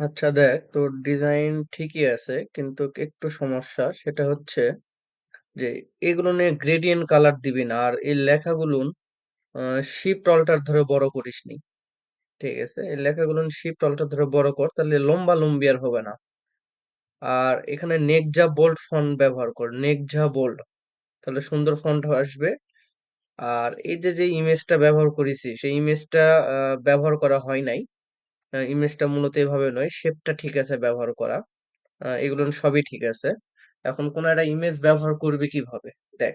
আচ্ছা দেখ তোর ডিজাইন ঠিকই আছে কিন্তু একটু সমস্যা সেটা হচ্ছে যে এগুলো নিয়ে গ্রেডিয়েন্ট কালার দিবি না আর এই লেখাগুলো শিফট অল্টার ধরে বড় করিসনি ঠিক আছে? এই লেখাগুলো শিফট অল্টার ধরে বড় কর তাহলে লম্বা লম্বি আর হবে না। আর এখানে নেকজা বোল্ড ফন্ট ব্যবহার কর নেকজা বোল্ড তাহলে সুন্দর ফন্ট আসবে। আর এই যে যে ইমেজটা ব্যবহার করেছি, সেই ইমেজটা ব্যবহার করা হয় নাই। ইমেজটা মূলত এভাবে নয় শেপটা ঠিক আছে ব্যবহার করা। এগুলো সবই ঠিক আছে। এখন কোন একটা ইমেজ ব্যবহার করবি কীভাবে? দেখ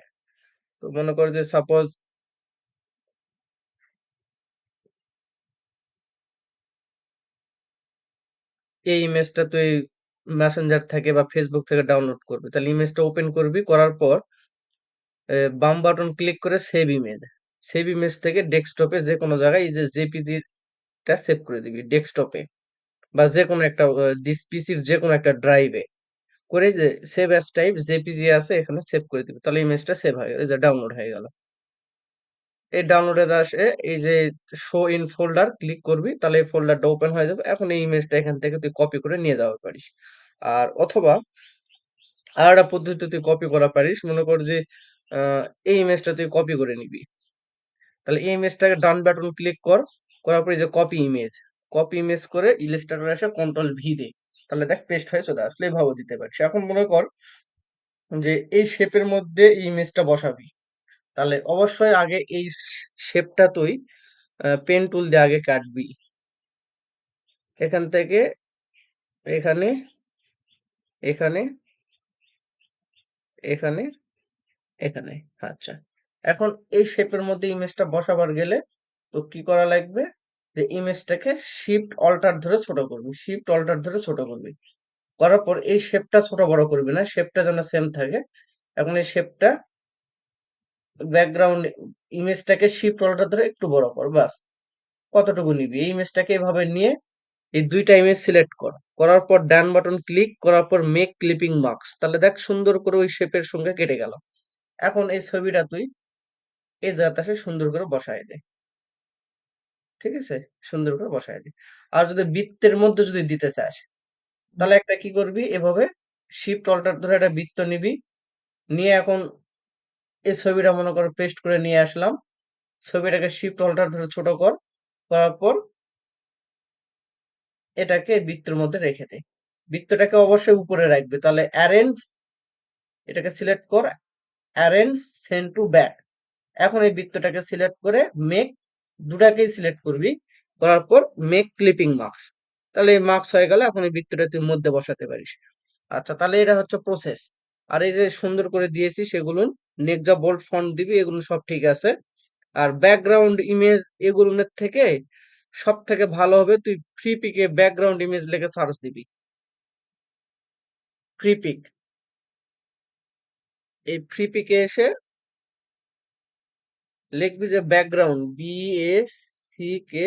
তো মনে কর যে সাপোজ এই ইমেজটা তুই মেসেঞ্জার থেকে বা ফেসবুক থেকে ডাউনলোড করবি। তাহলে ইমেজটা ওপেন করবি করার পর আহ, বাম বাটন ক্লিক করে সেভ ইমেজ সেভ ইমেজ থেকে ডেস্কটপে যে কোনো জায়গায় এই যে জেপিজি টা সেভ করে দিবি ডেস্কটপে বা যে কোনো একটা দিস পিসির যে কোনো একটা ড্রাইভে করে যে সেভ অ্যাস টাইপ জেপিজি আছে, এখানে সেভ করে দিবি। তাহলে ইমেজটা সেভ হয়ে গেল যে ডাউনলোড হয়ে গেল। এই ডাউনলোডে আসে এই যে শো ইন ফোল্ডার ক্লিক করবি, তাহলে এই ফোল্ডারটা ওপেন হয়ে যাবে। এখন এই ইমেজটা এখান থেকে তুই কপি করে নিয়ে যাওয়া পারিস। আর, অথবা আর একটা পদ্ধতি তুই কপি করা পারিস, মনে কর যে এই ইমেজটা তুই কপি করে নিবি। তাহলে এই ইমেজটাকে ডান বাটন ক্লিক কর করার পরে যে কপি ইমেজ কপি ইমেজ করে ইলাস্ট্রেটর আসে কন্ট্রোল ভি দে। তাহলে দেখ পেস্ট হয়ে চলে আসলে এভাবে দিতে পারছি। এখন মনে কর যে এই শেপের মধ্যে এই ইমেজটা বসাবি। তাহলে অবশ্যই আগে এই শেপটা তুই পেন টুল দিয়ে আগে কাটবি। এখান থেকে এখানে এখানে এখানে এখানে। আচ্ছা। এখন এই শেপের মধ্যে ইমেজটা বসাবার গেলে তো কি করা লাগবে? যে ইমেজটাকে শিফট অল্টার ধরে ছোট করবি শিফট অল্টার ধরে ছোট করবি। করার পর এই শেপটা ছোট বড় করবি না শেপটা যেন সেম থাকে। এখন এই শেপটা ব্যাকগ্রাউন্ড ইমেজটাকে শিফট অল্টার ধরে একটু বড় কর বাস কতটুকু নিবি? এই ইমেজটাকে এভাবে নিয়ে এই দুইটা ইমেজ সিলেক্ট কর। করার পর ডান বাটন ক্লিক করার পর মেক ক্লিপিং মার্কস তাহলে দেখ সুন্দর করে ওই শেপের সঙ্গে কেটে গেল। এখন এই ছবিটা তুই এই জায়গাতে সুন্দর করে বসায় দে। ঠিক আছে? সুন্দর করে বসায় দে। আর যদি বৃত্তের মধ্যে যদি দিতে চাস, তাহলে একটা কি করবি? এভাবে শিফট অল্টার ধরে একটা বৃত্ত নিবি। নিয়ে এখন এই ছবিটা মনে করো পেস্ট করে নিয়ে আসলাম। ছবিটাকে শিফট অল্টার ধরে ছোট কর। করার পর এটাকে বৃত্তের মধ্যে রেখে দে। বৃত্তটাকে অবশ্যই উপরে রাখবে। তাহলে অ্যারেঞ্জ এটাকে সিলেক্ট কর। অ্যারেঞ্জ সেন্ড টু ব্যাক এখন এই বৃত্তটাকে সিলেক্ট করে মেক দুটাকেই সিলেক্ট করবি, করার পর মেক ক্লিপিং মার্কস তাহলে এই মার্কস হয়ে গেলে এখন এই বৃত্তটা তুই মধ্যে বসাতে পারিস। আচ্ছা তাহলে এটা হচ্ছে প্রসেস আর এই যে সুন্দর করে দিয়েছি সেগুলো নেকজা বোল্ড ফন্ট দিবি, এগুলো সব ঠিক আছে। আর ব্যাকগ্রাউন্ড ইমেজ এগুলোর থেকে সব থেকে ভালো হবে তুই ফ্রি পিকে ব্যাকগ্রাউন্ড ইমেজ লিখে সার্চ দিবি। ফ্রি পিক এই ফ্রি পিকে এসে লিখবি যে background B A C K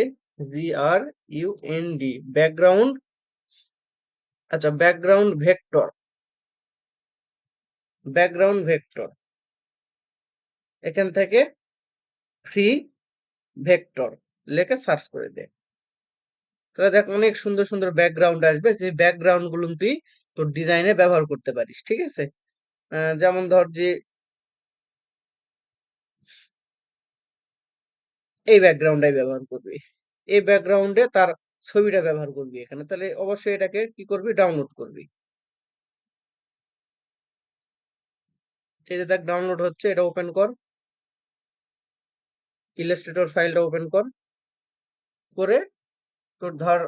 G R U N D background আচ্ছা ব্যাকগ্রাউন্ড ভেক্টর ব্যাকগ্রাউন্ড ভেক্টর এখান থেকে ফ্রি ভেক্টর লেখে সার্চ করে দে। তাহলে দেখ অনেক সুন্দর সুন্দর ব্যাকগ্রাউন্ড আসবে, যে ব্যাকগ্রাউন্ডগুলো তুই তোর ডিজাইনে ব্যবহার করতে পারিস, ঠিক আছে? যেমন ধর যে এই ব্যাকগ্রাউন্ডটাই ব্যবহার করবি। এই ব্যাকগ্রাউন্ডে তার ছবিটা ব্যবহার করবি এখানে। তাহলে অবশ্যই এটাকে কি করবি? ডাউনলোড করবি। এই দেখ ডাউনলোড হচ্ছে, এটা ওপেন কর। ইলাস্ট্রেটর ফাইলটা ওপেন কর। করে তোর ধর,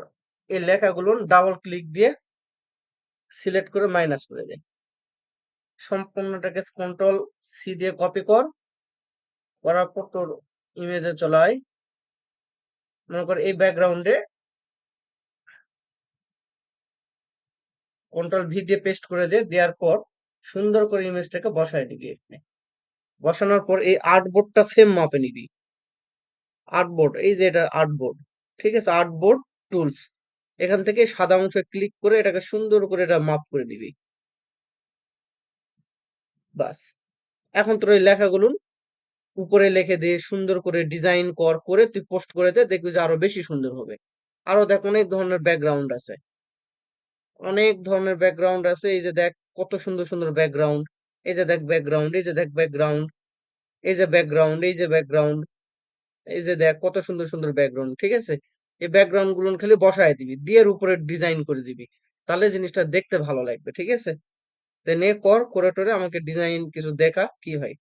এই লেখাগুলো ডাবল ক্লিক দিয়ে সিলেক্ট করে মাইনাস করে দে। সম্পূর্ণটাকে কন্ট্রোল সি দিয়ে কপি কর। করার পর তোর ইমেজে চলে আয়। মনে কর এই ব্যাকগ্রাউন্ডে কন্ট্রোল ভি দিয়ে পেস্ট করে দে, দেওয়ার পর সুন্দর করে ইমেজটাকে বসায় দিবি এখানে। বসানোর পর এই আর্টবোর্ডটা সেম মাপে নিবি। আর্টবোর্ড এই যে এটা আর্টবোর্ড ঠিক আছে? আর্টবোর্ড টুলস এখান থেকে সাদা অংশে ক্লিক করে এটাকে সুন্দর করে এটা মাপ করে দিবি বাস এখন তোর এই লেখাগুলো উপরে লিখে দে, সুন্দর করে ডিজাইন কর, করে তুই পোস্ট করে দে, দেখবি যে আরও বেশি সুন্দর হবে। আরও দেখ অনেক ধরনের ব্যাকগ্রাউন্ড আছে। অনেক ধরনের ব্যাকগ্রাউন্ড আছে, এই যে দেখ কত সুন্দর সুন্দর ব্যাকগ্রাউন্ড এই যে দেখ ব্যাকগ্রাউন্ড এই যে দেখ ব্যাকগ্রাউন্ড এই যে ব্যাকগ্রাউন্ড এই যে ব্যাকগ্রাউন্ড এই যে দেখ কত সুন্দর সুন্দর ব্যাকগ্রাউন্ড ঠিক আছে? এই ব্যাকগ্রাউন্ডগুলো খালি বসায় দিবি, দিয়ে উপরে ডিজাইন করে দিবি। তাহলে জিনিসটা দেখতে ভালো লাগবে, ঠিক আছে? নে কর, করে টরে আমাকে ডিজাইন কিছু দেখা, কি হয়।